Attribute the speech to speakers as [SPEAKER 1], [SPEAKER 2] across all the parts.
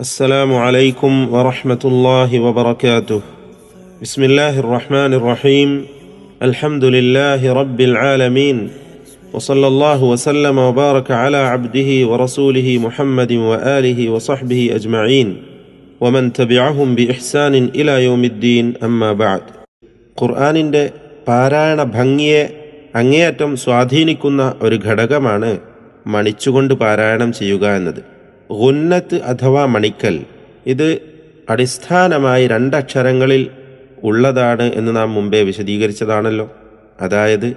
[SPEAKER 1] السلام عليكم ورحمة الله وبركاته بسم الله الرحمن الرحيم الحمد لله رب العالمين وصلى الله وسلم وبارك على عبده ورسوله محمد وآله وصحبه أجمعين ومن تبعهم بإحسان إلى يوم الدين أما بعد ഖുർആാനിൻ്റെ പാരായണ ഭംഗിയെ അങ്ങേയറ്റം സ്വാധീനിക്കുന്ന ഒരു ഘടകമാണ് മണിച്ചുകൊണ്ട് പാരായണം ചെയ്യുക എന്നത് ഗുന്നത്ത് അഥവാ മണിക്കൽ. ഇത് അടിസ്ഥാനമായി രണ്ടക്ഷരങ്ങളിൽ ഉള്ളതാണ് എന്ന് നാം മുമ്പേ വിശദീകരിച്ചതാണല്ലോ. അതായത്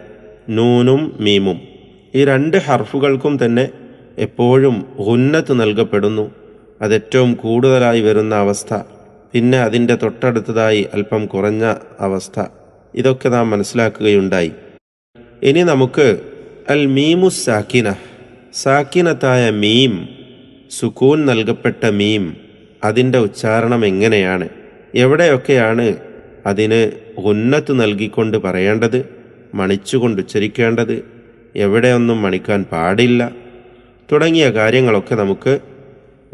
[SPEAKER 1] നൂനും മീമും. ഈ രണ്ട് ഹർഫുകൾക്കും തന്നെ എപ്പോഴും ഗുന്നത്ത് നൽകപ്പെടുന്നു. അതേറ്റവും കൂടുതലായി വരുന്ന അവസ്ഥ. പിന്നെ അതിന്റെ തൊട്ടടുത്തതായി അല്പം കുറഞ്ഞ അവസ്ഥ. ഇതൊക്കെ നാം മനസ്സിലാക്കുകയുണ്ടായി. ഇനി നമുക്ക് അൽ മീമു സാക്കിന സാക്കിനത്തായ മീം സുക്കൂൻ നൽകപ്പെട്ട മീം അതിന്റെ ഉച്ചാരണം എങ്ങനെയാണ്? എവിടെയൊക്കെയാണ് അതിന് ഉന്നത്ത് നൽകിക്കൊണ്ട് പറയേണ്ടത്? മണിച്ചുകൊണ്ട് ഉച്ചരിക്കേണ്ടത്? എവിടെയൊന്നും മണിക്കാൻ പാടില്ല? തുടങ്ങിയ കാര്യങ്ങളൊക്കെ നമുക്ക്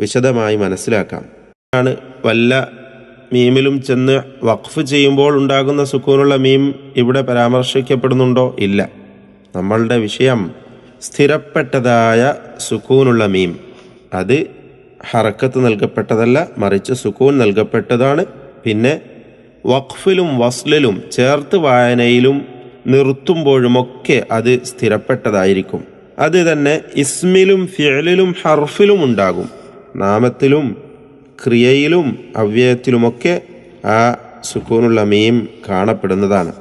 [SPEAKER 1] വിശദമായി മനസ്സിലാക്കാം. ആണ് വല്ല മീമിലും ചെന്ന് വഖഫ് ചെയ്യുമ്പോൾ ഉണ്ടാകുന്ന സുക്കൂനുള്ള മീം ഇവിടെ പരാമർശിക്കപ്പെടുന്നുണ്ടോ? ഇല്ല. നമ്മളുടെ വിഷയം സ്ഥിരപ്പെട്ടതായ സുക്കൂനുള്ള മീം. അത് ഹറക്കത്ത് നൽകപ്പെട്ടതല്ല മറിച്ച് സുക്കൂൻ നൽകപ്പെട്ടതാണ്. പിന്നെ വഖഫിലും വസ്ലിലും ചേർത്ത് വായനയിലും നിർത്തുമ്പോഴുമൊക്കെ അത് സ്ഥിരപ്പെട്ടതായിരിക്കും. അത് തന്നെ ഇസ്മിലും ഫിയലിലും ഹർഫിലും ഉണ്ടാകും. നാമത്തിലും ക്രിയയിലും അവ്യയത്തിലുമൊക്കെ ആ സുക്കൂനുള്ള മീം കാണപ്പെടുന്നതാണ്.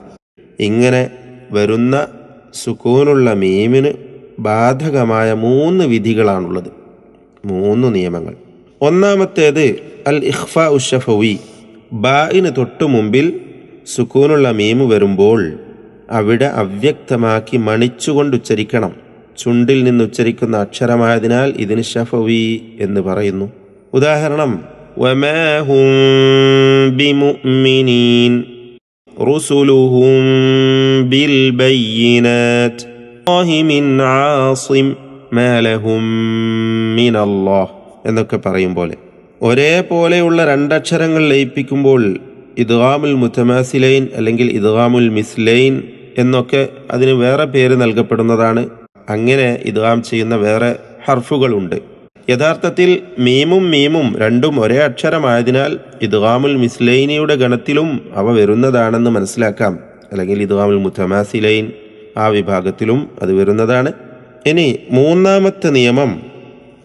[SPEAKER 1] ഇങ്ങനെ വരുന്ന സുക്കൂനുള്ള മീമിന് ബാധകമായ മൂന്ന് വിധികളാണുള്ളത്. മൂന്ന് നിയമങ്ങൾ. ഒന്നാമത്തേത് അൽ ഇഖ്ഫ ഉഷഫവി ബായിന് തൊട്ടു മുമ്പിൽ സുക്കൂനുള്ള മീമ് വരുമ്പോൾ അവിടെ അവ്യക്തമാക്കി മണിച്ചുകൊണ്ട് ഉച്ചരിക്കണം. ചുണ്ടിൽ നിന്ന് ഉച്ചരിക്കുന്ന അക്ഷരമായതിനാൽ ഇതിന് ഷഫവി എന്ന് പറയുന്നു. ഉദാഹരണം റുസുലുഹും ബിൽ ബയ്യനാറ്റ് ആസിം. മാലഹും മീനല്ലോ എന്നൊക്കെ പറയും പോലെ. ഒരേപോലെയുള്ള രണ്ടക്ഷരങ്ങൾ ലയിപ്പിക്കുമ്പോൾ ഇദ്ഗാമുൽ മുത്തമാസിലൈൻ അല്ലെങ്കിൽ ഇദ്ഗാമുൽ മിസ്ലൈൻ എന്നൊക്കെ അതിന് വേറെ പേര് നൽകപ്പെടുന്നതാണ്. അങ്ങനെ ഇദ്ഗാം ചെയ്യുന്ന വേറെ ഹർഫുകളുണ്ട്. യഥാർത്ഥത്തിൽ മീമും മീമും രണ്ടും ഒരേ അക്ഷരമായതിനാൽ ഇദ്ഗാമുൽ മിസ്ലൈനിയുടെ ഗണത്തിലും അവ വരുന്നതാണെന്ന് മനസ്സിലാക്കാം. അല്ലെങ്കിൽ ഇദ്ഗാമുൽ മുത്തമാസിലൈൻ ആ വിഭാഗത്തിലും അത് വരുന്നതാണ്. ഇനി മൂന്നാമത്തെ നിയമം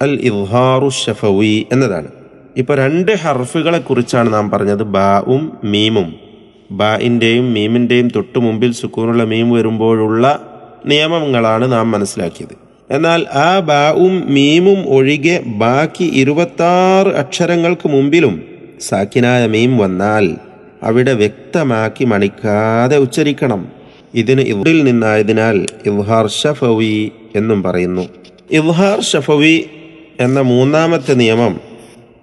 [SPEAKER 1] അൽ ഇഹാറു ഷഫവി എന്നതാണ്. ഇപ്പോൾ രണ്ട് ഹർഫുകളെ കുറിച്ചാണ് നാം പറഞ്ഞത്. ബാവും മീമും. ബായിന്റെയും മീമിന്റെയും തൊട്ടു മുമ്പിൽ സുക്കൂനുള്ള മീം വരുമ്പോഴുള്ള നിയമങ്ങളാണ് നാം മനസ്സിലാക്കിയത്. എന്നാൽ ആ ബാവും മീമും ഒഴികെ ബാക്കി ഇരുപത്താറ് അക്ഷരങ്ങൾക്ക് മുമ്പിലും സാക്കിനായ മീം വന്നാൽ അവിടെ വ്യക്തമാക്കി മണിക്കാതെ ഉച്ചരിക്കണം. ഇതിന് ഇവറിൽ നിന്നായതിനാൽ ഇവ്ഹാർ ഷഫവി എന്നും പറയുന്നു. ഇവ്ഹാർ ഷഫവി എന്ന മൂന്നാമത്തെ നിയമം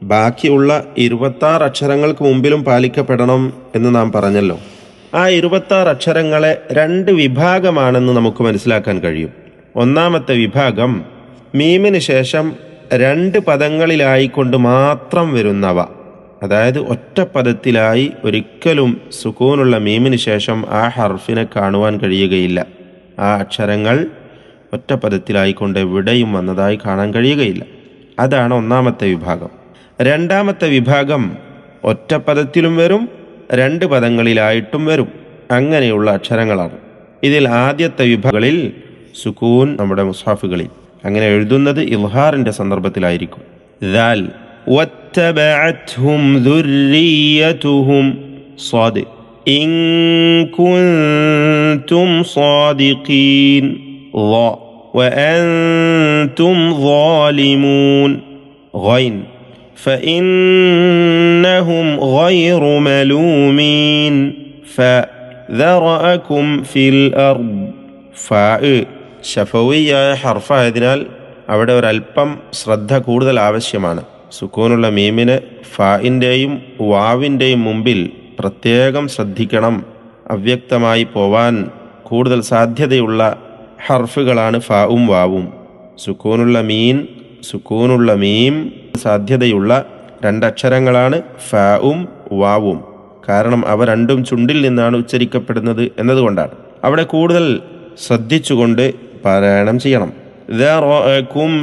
[SPEAKER 1] ബാക്കിയുള്ള ഇരുപത്താറ് അക്ഷരങ്ങൾക്ക് മുമ്പിലും പാലിക്കപ്പെടണം എന്ന് നാം പറഞ്ഞല്ലോ. ആ ഇരുപത്താറ് അക്ഷരങ്ങളെ രണ്ട് വിഭാഗമാണെന്ന് നമുക്ക് മനസ്സിലാക്കാൻ കഴിയും. ഒന്നാമത്തെ വിഭാഗം മീമിന് ശേഷം രണ്ട് പദങ്ങളിലായിക്കൊണ്ട് മാത്രം വരുന്നവ. അതായത് ഒറ്റ പദത്തിലായി ഒരിക്കലും സുക്കൂനുള്ള മീമിന് ശേഷം ആ ഹർഫിനെ കാണുവാൻ കഴിയുകയില്ല. ആ അക്ഷരങ്ങൾ ഒറ്റ പദത്തിലായിക്കൊണ്ട് എവിടെയും വന്നതായി കാണാൻ കഴിയുകയില്ല. അതാണ് ഒന്നാമത്തെ വിഭാഗം. രണ്ടാമത്തെ വിഭാഗം ഒറ്റ പദത്തിലും വരും രണ്ട് പദങ്ങളിലായിട്ടും വരും. അങ്ങനെയുള്ള അക്ഷരങ്ങളാണ്. ഇതിൽ ആദ്യത്തെ വിഭാഗങ്ങളിൽ സുക്കൂൻ നമ്മുടെ മുസാഫുകളിൽ അങ്ങനെ എഴുതുന്നത് ഇൽഹാറിന്റെ സന്ദർഭത്തിലായിരിക്കും. ദാൽ واتبعتهم ذريتهم صاد إن كنتم صادقين ض وأنتم ظالمون غين فإنهم غير ملومين فذرأكم في الأرض ഫാ ഷഫവിയായ ഹർഫായതിനാൽ അവിടെ ഒരല്പം ശ്രദ്ധ കൂടുതൽ ആവശ്യമാണ് സുക്കൂനുള്ള മീമിന് ഫായിന്റെയും വാവിന്റെയും മുമ്പിൽ പ്രത്യേകം ശ്രദ്ധിക്കണം. അവ്യക്തമായി പോവാൻ കൂടുതൽ സാധ്യതയുള്ള ഹർഫുകളാണ് ഫാവും വാവും. സുക്കൂനുള്ള മീൻ സുക്കൂനുള്ള മീം സാധ്യതയുള്ള രണ്ടക്ഷരങ്ങളാണ് ഫാവും വാവും. കാരണം അവ രണ്ടും ചുണ്ടിൽ നിന്നാണ് ഉച്ചരിക്കപ്പെടുന്നത് എന്നതുകൊണ്ടാണ്. അവിടെ കൂടുതൽ ശ്രദ്ധിച്ചുകൊണ്ട് പാരായണം ചെയ്യണം.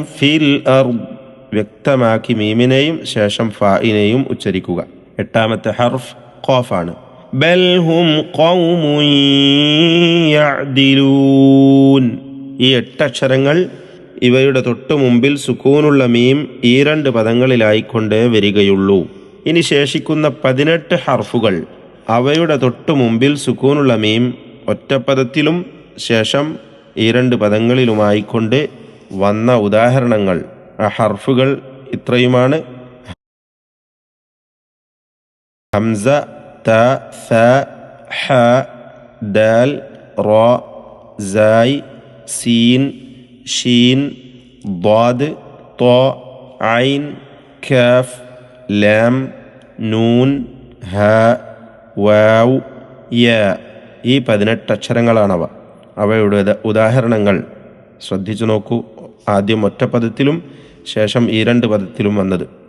[SPEAKER 1] ഫിൽ അർദ് വ്യക്തമാക്കി മീമിനെയും ശേഷം ഫായിനെയും ഉച്ചരിക്കുക. എട്ടാമത്തെ ഹർഫ് ഖോഫാണ്. ബൽ ഹും ഖൗമുൻ യഅ്ദിലൂൻ. ഈ എട്ടക്ഷരങ്ങൾ ഇവയുടെ തൊട്ടു മുമ്പിൽ സുക്കൂനുള്ള മീം ഈ രണ്ട് പദങ്ങളിലായിക്കൊണ്ടേ വരികയുള്ളൂ. ഇനി ശേഷിക്കുന്ന പതിനെട്ട് ഹർഫുകൾ അവയുടെ തൊട്ടു മുമ്പിൽ സുക്കൂനുള്ള മീം ഒറ്റപ്പദത്തിലും ശേഷം ഈ രണ്ട് പദങ്ങളിലുമായിക്കൊണ്ട് വന്ന ഉദാഹരണങ്ങൾ. ഹർഫുകൾ ഇത്രയുമാണ് ഹംസ ത സ ഹ ദാൽ റോ സായ് സീൻ ഷീൻ ضاد طا عين كاف ലാം നൂൻ ഹ വാവ് യ ഈ പതിനെട്ട് അക്ഷരങ്ങളാണവ അവയുടെ ഉദ- ഉദാഹരണങ്ങൾ ശ്രദ്ധിച്ചു നോക്കൂ ആദ്യം ഒറ്റ പദത്തിലും ശേഷം ഈ രണ്ട് പദത്തിലും വന്നത്.